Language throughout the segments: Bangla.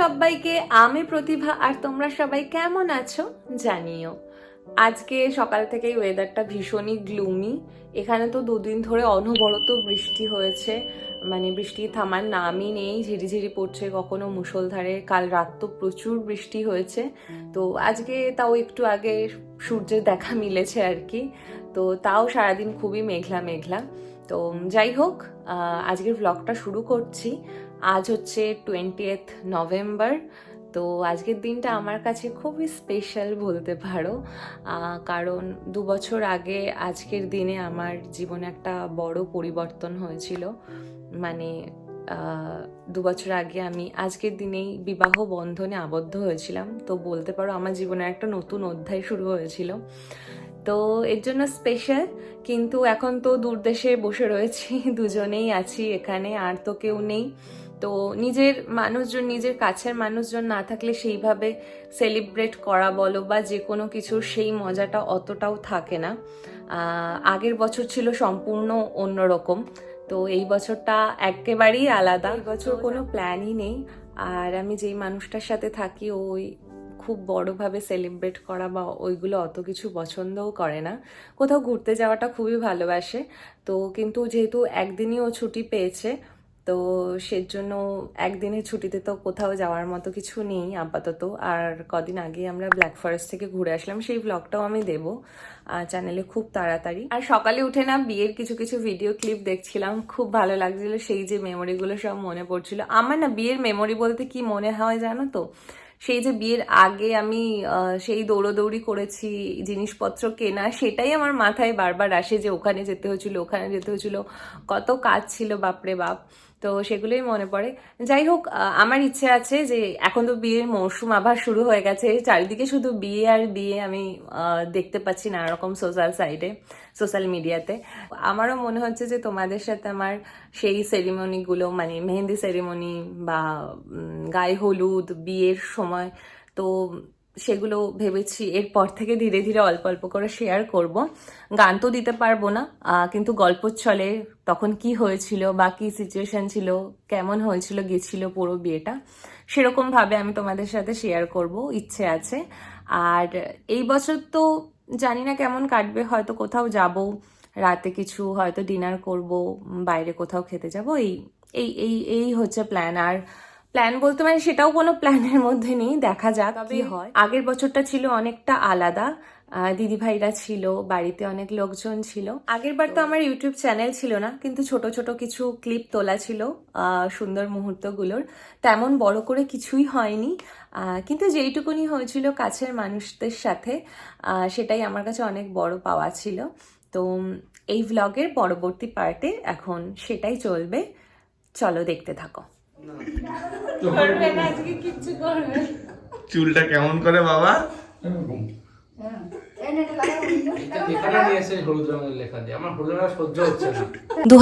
সবাইকে, আমি প্রতিভা, আর তোমরা সবাই কেমন আছো? জানিও। আজকে সকাল থেকেই ওয়েদারটা ভীষণই গ্লুমি এখানে তো দুদিন ধরে অনবরত বৃষ্টি হয়েছে। মানে বৃষ্টি থামার নামই নেই, ঝিরিঝিরি পড়ছে কখনো মুষলধারে। কাল রাত তো প্রচুর বৃষ্টি হয়েছে। তো আজকে তাও একটু আগে সূর্যের দেখা মিলেছে আর কি তো তাও সারাদিন খুবই মেঘলা মেঘলা তো যাই হোক আজকের ব্লগটা শুরু করছি। আজ হচ্ছে টোয়েন্টিয়েথ নভেম্বর তো আজকের দিনটা আমার কাছে খুবই স্পেশাল বলতে পারো। কারণ দু বছর আগে আজকের দিনে আমার জীবনে একটা বড় পরিবর্তন হয়েছিল। মানে দু বছর আগে আমি আজকের দিনেই বিবাহ বন্ধনে আবদ্ধ হয়েছিলাম। তো বলতে পারো আমার জীবনে একটা নতুন অধ্যায় শুরু হয়েছিল। তো এর জন্য স্পেশাল কিন্তু এখন তো দূর দেশে বসে রয়েছি, দুজনেই আছি এখানে, আর তো কেউ নেই। তো নিজের মানুষজন, নিজের কাছের মানুষজন না থাকলে সেইভাবে সেলিব্রেট করা বলো বা যে কোনো কিছুর সেই মজাটা অতটাও থাকে না। আগের বছর ছিল সম্পূর্ণ অন্যরকম। তো এই বছরটা একেবারেই আলাদা। এই বছর কোনো প্ল্যানই নেই। আর আমি যেই মানুষটার সাথে থাকি, ওই খুব বড়ভাবে সেলিব্রেট করা বা ওইগুলো অত কিছু পছন্দও করে না। কোথাও ঘুরতে যাওয়াটা খুবই ভালোবাসে। তো কিন্তু যেহেতু একদিনই ও ছুটি পেয়েছে তো সেজন্য একদিনের ছুটিতে তো কোথাও যাওয়ার মতো কিছু নেই আপাতত। আর কদিন আগে আমরা ব্ল্যাক ফরেস্ট থেকে ঘুরে আসলাম, সেই ব্লগটাও আমি দেবো চ্যানেলে খুব তাড়াতাড়ি। আর সকালে উঠে না বিয়ের কিছু কিছু ভিডিও ক্লিপ দেখছিলাম, খুব ভালো লাগছিল সেই যে মেমোরিগুলো সব মনে পড়ছিল। আমার না বিয়ের মেমোরি বলতে কি মনে হয় জানো তো? সেই যে বিয়ের আগে আমি সেই দৌড়োদৌড়ি করেছি, জিনিসপত্র কেনা, সেটাই আমার মাথায় বারবার আসে যে ওখানে যেতে হয়েছিল, ওখানে যেতে হয়েছিল। কত কাজ ছিল, বাপরে বাপ। তো সেগুলোই মনে পড়ে। যাই হোক আমার ইচ্ছে আছে যে এখন তো বিয়ের মরশুম আবার শুরু হয়ে গেছে। চারিদিকে শুধু বিয়ে আর বিয়ে আমি দেখতে পাচ্ছি নানা রকম সোশ্যাল সাইডে সোশ্যাল মিডিয়াতে আমারও মনে হচ্ছে যে তোমাদের সাথে আমার সেই সেরিমনিগুলো মানে মেহেন্দি সেরিমনি বা গায়ে হলুদ, বিয়ের সময়, তো সেগুলো ভেবেছি। এরপর থেকে ধীরে ধীরে অল্প অল্প করে শেয়ার করব। গান তো দিতে পারব না কিন্তু গল্প চলে তখন কি হয়েছিল বা কি সিচুয়েশান ছিল, কেমন হয়েছিল, গেছিল পুরো বিয়েটা, সেরকম ভাবে আমি তোমাদের সাথে শেয়ার করব, ইচ্ছে আছে। আর এই বছর তো জানি না কেমন কাটবে, হয়তো কোথাও যাব, রাতে কিছু হয়তো ডিনার করব, বাইরে কোথাও খেতে যাব, এই এই এই এই হচ্ছে প্ল্যান আর প্ল্যান বলতে মানে সেটাও কোনো প্ল্যানের মধ্যে নেই দেখা যাক কি হয়। আগের বছরটা ছিল অনেকটা আলাদা। দিদি ভাইরা ছিল বাড়িতে অনেক লোকজন ছিল। আগের বার তো আমার ইউটিউব চ্যানেল ছিল না কিন্তু ছোট ছোট কিছু ক্লিপ তোলা ছিল সুন্দর মুহূর্তগুলোর। তেমন বড় করে কিছুই হয়নি। কিন্তু যেইটুকুনি হয়েছিল কাছের মানুষদের সাথে সেটাই আমার কাছে অনেক বড় পাওয়া ছিল। তো এই ভ্লগের পরবর্তী পার্টে এখন সেটাই চলবে। চলো দেখতে থাকো। চুলটা কেমন করে বাবা? লেখা দু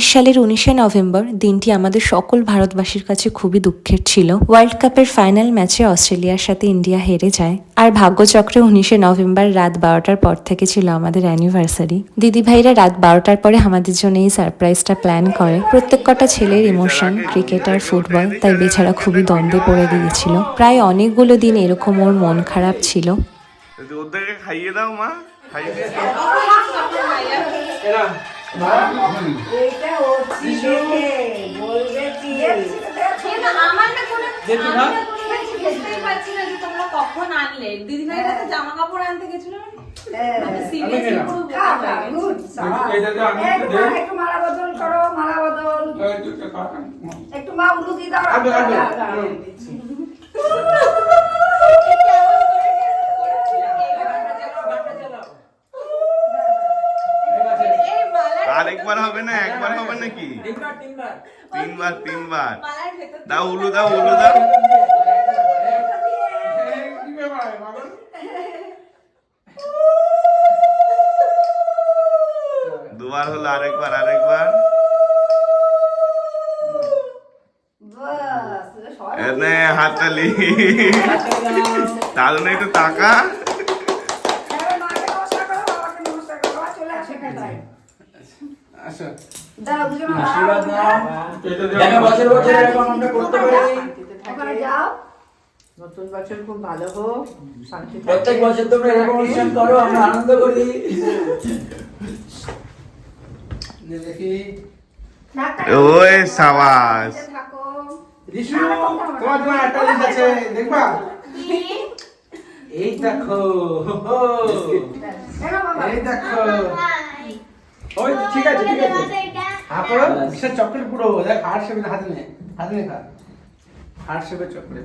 সালের উনিশে নভেম্বর দিনটি আমাদের সকল ভারতবাসীর কাছে খুবই দুঃখের ছিল। ওয়ার্ল্ড কাপের ফাইনাল ম্যাচে অস্ট্রেলিয়ার সাথে ইন্ডিয়া হেরে যায়। আর ভাগ্যচক্রে উনিশে নভেম্বর রাত বারোটার পর থেকে ছিল আমাদের অ্যানিভার্সারি দিদিভাইরা রাত বারোটার পরে আমাদের জন্য এই সারপ্রাইজটা প্ল্যান করে। প্রত্যেক কটা ছেলের ইমোশন ক্রিকেট আর ফুটবল তাই বেচারা খুবই দ্বন্দ্বে পড়ে গিয়েছিল। প্রায় অনেকগুলো দিন এরকম ওর মন খারাপ ছিল। ওদেরকে খাইয়ে দাও মা খাইয়ে দিয়ে কখন আনলে। দিদিভাই জামা কাপড় আনতে গেছিল একটু মালা বদল করো মালা বদল। মা। উলুদি দাও আগে, আগে। দাও, দাও, দাও, দিচ্ছি। ঠিক আছে। এই মালার আরেকবার হবে না একবার হবে নাকি তিনবার, তিনবার। তিনবার দাও উলু দাও উলু দাও? দুবার হলো আরেকবার আরেকবার এনে টাকা করো, বাবা চলে আসে এখানটায়। আচ্ছা। দাও, দুজনে আশীর্বাদ নাও। দেখা বছর বছর এরকম আমরা করতে পারি। ওখানে যাও। নতুন বছর খুব ভালো হোক শান্তি প্রত্যেক বছর তোমরা এরকম অনুষ্ঠান করো আমরা আনন্দ করি। দেখি। ওই সাবাস। রিশু তোমার জন্য একটা জিনিস আছে দেখবা? এই দেখো এই দেখো। ওই ঠিক আছে ঠিক আছে। হা করো বিশাল চকলেট পুরো দেখ হার্ট শেপের হাতে নে হাতে নে খা। হার্ট শেপের চকলেট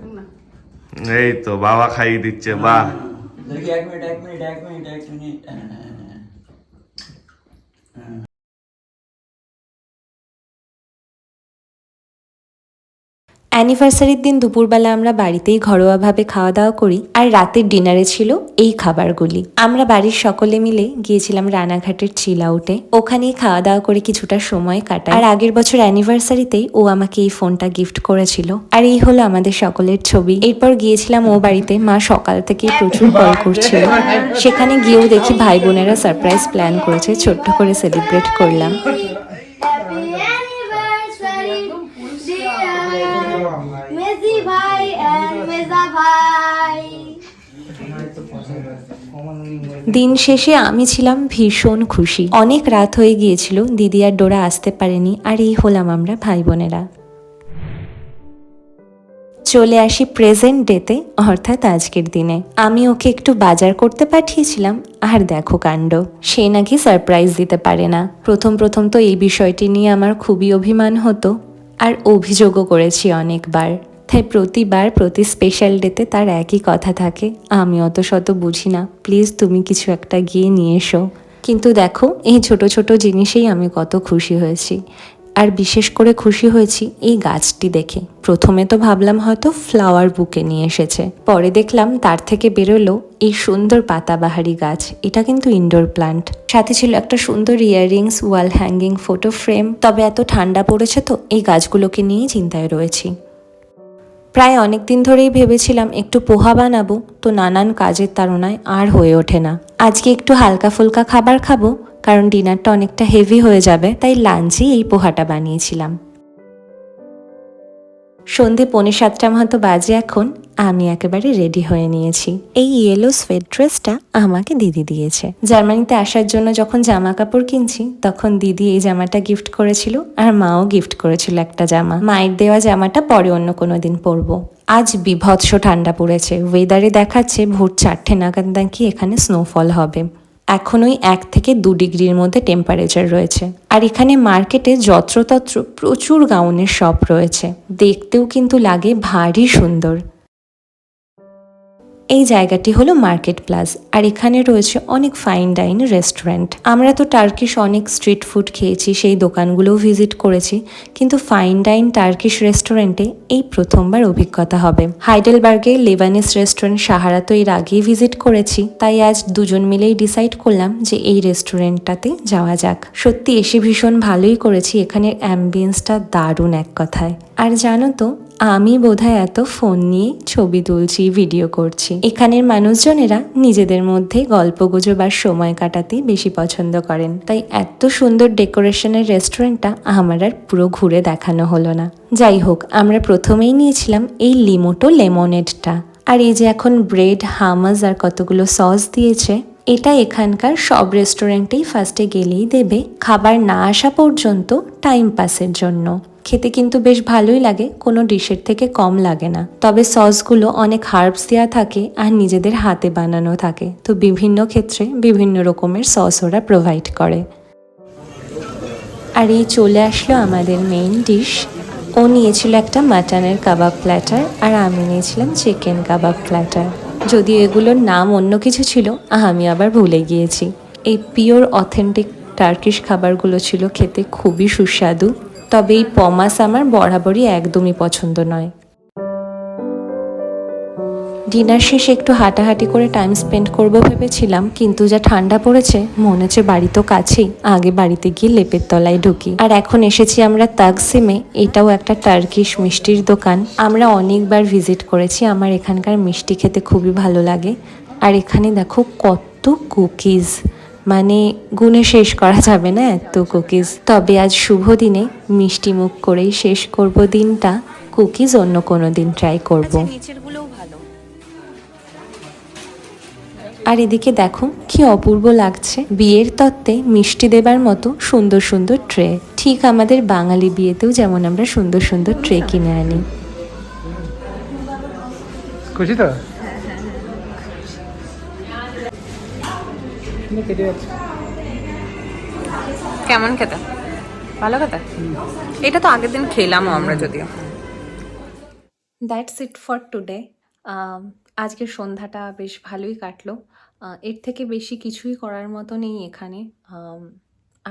এই তো বাবা খাইয়ে দিচ্ছে বাহ। দেখি এক মিনিট এক মিনিট এক মিনিট এক মিনিট। অ্যানিভার্সারির দিন দুপুরবেলা আমরা বাড়িতেই ঘরোয়াভাবে খাওয়া দাওয়া করি আর রাতের ডিনারে ছিল এই খাবারগুলি। আমরা বাড়ির সকলে মিলে গিয়েছিলাম রানাঘাটের চিল আউটে। ওখানেই খাওয়া দাওয়া করে কিছুটা সময় কাটাই। আর আগের বছর অ্যানিভার্সারিতেই ও আমাকে এই ফোনটা গিফট করেছিল। আর এই হলো আমাদের সকলের ছবি। এরপর গিয়েছিলাম ও বাড়িতে। মা সকাল থেকে প্রচুর কল করছিল। সেখানে গিয়েও দেখি ভাই বোনেরা সারপ্রাইজ প্ল্যান করেছে। ছোট্ট করে সেলিব্রেট করলাম। দিন শেষে আমি ছিলাম ভীষণ খুশি। অনেক রাত হয়ে গিয়েছিল, দিদি আর ডোরা আসতে পারেনি, আর এই হলাম আমরা ভাই বোনেরা চলে আসি প্রেজেন্ট ডেতে অর্থাৎ আজকের দিনে। আমি ওকে একটু বাজার করতে পাঠিয়েছিলাম, আর দেখো কাণ্ড। সে নাকি সারপ্রাইজ দিতে পারে না। প্রথম প্রথম তো এই বিষয়টি নিয়ে আমার খুবই অভিমান হতো, আর অভিযোগও করেছি অনেকবার। তাই প্রতিবার প্রতি স্পেশাল ডেতে তার একই কথা থাকে। আমি অত শত বুঝি না। প্লিজ তুমি কিছু একটা গিয়ে নিয়ে এসো। কিন্তু দেখো, এই ছোট ছোট জিনিসেই আমি কত খুশি হয়েছি। আর বিশেষ করে খুশি হয়েছি এই গাছটি দেখে। প্রথমে তো ভাবলাম হয়তো ফ্লাওয়ার বুকে নিয়ে এসেছে। পরে দেখলাম তার থেকে বেরোলো এই সুন্দর পাতাবাহারি গাছ। এটা কিন্তু ইনডোর প্লান্ট সাথে ছিল একটা সুন্দর earrings wall hanging photo frame তবে এত ঠান্ডা পড়েছে তো, এই গাছগুলোকে নিয়েই চিন্তায় রয়েছি। প্রায় অনেক দিন ধরেই ভেবেছিলাম, একটু পোহা বানাবো, তো নানান কাজের তাড়নায় আর হয়ে ওঠে না। আজকে একটু হালকা ফুলকা খাবার খাব, কারণ ডিনারটা অনেকটা হেভি হয়ে যাবে, তাই লাঞ্চেই এই পোহাটা বানিয়েছিলাম। সন্ধে পৌনে সাতটা মতো বাজে এখন, আমি একেবারে রেডি হয়ে নিয়েছি। এই ইয়েলো সোয়েট ড্রেসটা আমাকে দিদি দিয়েছে। জার্মানিতে আসার জন্য যখন জামা কাপড় কিনছি, তখন দিদি এই জামাটা গিফট করেছিল, আর মাও গিফট করেছিল একটা জামা। মায়ের দেওয়া জামাটা পরে অন্য কোনো দিন পরবো। আজ বিভৎস ঠান্ডা পড়েছে। ওয়েদারে দেখাচ্ছে ভোর চারটে নাগাদ নাকি এখানে স্নোফল হবে। এখন ওই এক থেকে দু ডিগ্রির মধ্যে টেম্পারেচার রয়েছে। আর এখানে মার্কেটে যত্রতত্র প্রচুর গাউনের শপ রয়েছে। দেখতেও কিন্তু লাগে ভারী সুন্দর। এই জায়গাটি হলো মার্কেট প্লাস, আর এখানে রয়েছে অনেক ফাইন ডাইন রেস্টুরেন্ট। আমরা তো টার্কিশ অনেক স্ট্রিট ফুড খেয়েছি, সেই দোকানগুলোও ভিজিট করেছি, কিন্তু ফাইন ডাইন টার্কিশ রেস্টুরেন্টে এই প্রথমবার অভিজ্ঞতা হবে। হাইডেলবার্গে লেবানিস রেস্টুরেন্ট সাহারা তো এর আগেই ভিজিট করেছি, তাই আজ দুজন মিলেই ডিসাইড করলাম যে এই রেস্টুরেন্টটাতে যাওয়া যাক। সত্যি এসে ভীষণ ভালোই করেছি, এখানের অ্যাম্বিয়েন্সটা দারুণ এক কথায়। আর জানো তো আমি বোধহয় এত ফোন নিয়ে ছবি তুলছি, ভিডিও করছি। এখানের মানুষজনেরা নিজেদের মধ্যে গল্পগুজব আর সময় কাটাতে বেশি পছন্দ করেন। তাই এত সুন্দর ডেকোরেশনের রেস্টুরেন্টটা আমার আর পুরো ঘুরে দেখানো হলো না। যাই হোক, আমরা প্রথমেই নিয়েছিলাম এই লিমোটো লেমনেডটা। আর এই যে এখন ব্রেড হামাজ আর কতগুলো সস দিয়েছে, এটা এখানকার সব রেস্টুরেন্টেই ফার্স্টে গেলেই দেবে। খাবার না আসা পর্যন্ত টাইম পাসের জন্য। খেতে কিন্তু বেশ ভালোই লাগে, কোনো ডিশের থেকে কম লাগে না। তবে সসগুলো অনেক হার্বস দেওয়া থাকে আর নিজেদের হাতে বানানো থাকে। তো বিভিন্ন ক্ষেত্রে বিভিন্ন রকমের সস ওরা প্রোভাইড করে। আর এই চলে আসলো আমাদের মেইন ডিশ ও নিয়েছিল একটা মাটনের কাবাব প্ল্যাটার আর আমি নিয়েছিলাম চিকেন কাবাব প্ল্যাটার যদি এগুলোর নাম অন্য কিছু ছিল আমি আবার ভুলে গিয়েছি। এই পিওর অথেন্টিক টার্কিশ খাবারগুলো ছিল খেতে খুবই সুস্বাদু। তবে এই পমাস আমার বরাবরই একদমই পছন্দ নয়। ডিনার শেষে একটু হাঁটাহাঁটি করে টাইম স্পেন্ড করব ভেবেছিলাম, কিন্তু যা ঠান্ডা পড়েছে, মনে হচ্ছে বাড়ি তো কাছেই, আগে বাড়িতে গিয়ে লেপের তলায় ঢুকি। আর এখন এসেছি আমরা তাকসিমে, এটাও একটা টার্কিশ মিষ্টির দোকান। আমরা অনেকবার ভিজিট করেছি, আমার এখানকার মিষ্টি খেতে খুবই ভালো লাগে। আর এখানে দেখো কত কুকিজ মানে গুণে শেষ করা যাবে না এত কুকিজ। তবে আজ শুভ দিনে মিষ্টি মুখ করেই শেষ করব দিনটা। কুকিজ অন্য কোনো দিন ট্রাই করব। ভালো। আর এদিকে দেখো কি অপূর্ব লাগছে। বিয়ের তত্ত্বে মিষ্টি দেবার মতো সুন্দর সুন্দর ট্রে ঠিক আমাদের বাঙালি বিয়েতেও যেমন আমরা সুন্দর সুন্দর ট্রে কিনে আনি। খুশি তো? কেটে যাচ্ছে কেমন খেতে? ভালো খেতে? এটা তো আগের দিন খেলামও আমরা যদিও। দ্যাটস ইট ফর টুডে আজকের সন্ধ্যাটা বেশ ভালোই কাটলো। এর থেকে বেশি কিছুই করার মতো নেই এখানে।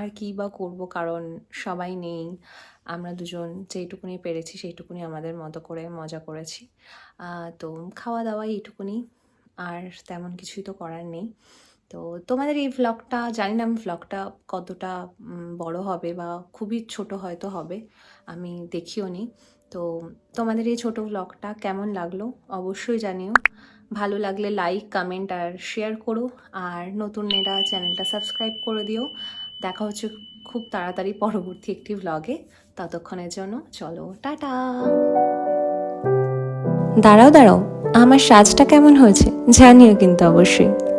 আর কি বা করব কারণ সবাই নেই। আমরা দুজন যেইটুকুনি পেরেছি সেইটুকুনি আমাদের মতো করে মজা করেছি। তো খাওয়া দাওয়া এইটুকুনি আর তেমন কিছুই তো করার নেই। তো তোমাদের এই ভ্লগটা জানি না আমি ভ্লগটা কতটা বড় হবে বা খুবই ছোট হয়তো হবে, আমি দেখিও নি। তো তোমাদের এই ছোট ভ্লগটা কেমন লাগল অবশ্যই জানিও। ভালো লাগলে লাইক কমেন্ট আর শেয়ার করো। আর নতুন মেয়েরা চ্যানেলটা সাবস্ক্রাইব করে দিও। দেখা হচ্ছে খুব তাড়াতাড়ি পরবর্তী একটি ভ্লগে ততক্ষণের জন্য চলো, টাটা! দাঁড়াও দাঁড়াও, আমার সাজটা কেমন হয়েছে জানিও কিন্তু অবশ্যই।